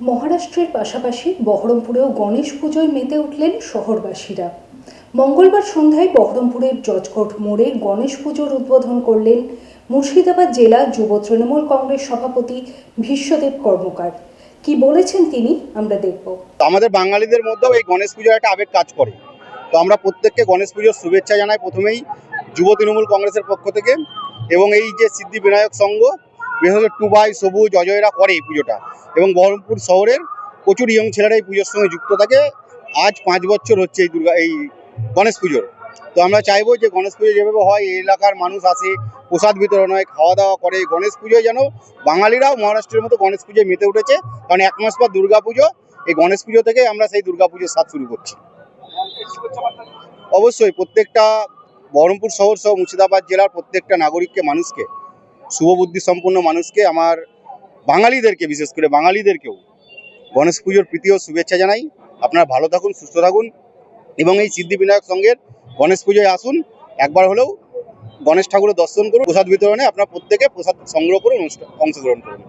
মহারাষ্ট্রের পাশাপাশি বহরমপুরেও গণেশ পুজোয় মেতে উঠলেন শহরবাসীরা। মঙ্গলবার সন্ধ্যায় বহরমপুরের জজকোট মোড়ে গণেশ পুজোর উদ্বোধন করলেন মুর্শিদাবাদ জেলা যুব তৃণমূল কংগ্রেস সভাপতি ভীষ্মদেব কর্মকার। কি বলেছেন তিনি আমরা দেখব। আমাদের বাঙালিদের মধ্যেও এই গণেশ পুজোর একটা আবেগ কাজ করে। তো আমরা প্রত্যেককে গণেশ পুজোর শুভেচ্ছা জানাই প্রথমেই যুব তৃণমূল কংগ্রেসের পক্ষ থেকে এবং এই যে সিদ্ধি বিনায়ক সংঘ বিশেষ করে টুবাই, সবুজ, অজয়রা করে এই পুজোটা। এবং বহরমপুর শহরের প্রচুর ইয়ং ছেলেরা এই পুজোর সঙ্গে যুক্ত থাকে। আজ পাঁচ বছর হচ্ছে এই দুর্গা, এই গণেশ পুজোর। তো আমরা চাইব যে গণেশ পুজো যেভাবে হয়, এই এলাকার মানুষ আসে, প্রসাদ বিতরণ হয় খাওয়া দাওয়া করে গণেশ পুজোয় যেন বাঙালিরাও মহারাষ্ট্রের মতো গণেশ পুজোয় মেতে উঠেছে। কারণ এক মাস পর দুর্গা পুজো, এই গণেশ পুজো থেকে আমরা সেই দুর্গা পুজোর স্বাদ শুরু করছি। অবশ্যই প্রত্যেকটা বহরমপুর শহর সহ মুর্শিদাবাদ জেলার প্রত্যেকটা নাগরিককে, মানুষকে শুভবুদ্ধি সম্পন্ন মানুষকে, আমার বাঙালিদেরকে, বিশেষ করে বাঙালিদেরকেও গণেশ পুজোর প্রীতি ও শুভেচ্ছা জানাই। আপনারা ভালো থাকুন, সুস্থ থাকুন এবং এই সিদ্ধিবিনায়ক সঙ্গের গণেশ পুজোয় আসুন। একবার হলেও গণেশ ঠাকুরের দর্শন করুন, প্রসাদ বিতরণে আপনারা প্রত্যেকে প্রসাদ সংগ্রহ করুন অংশগ্রহণ করুন।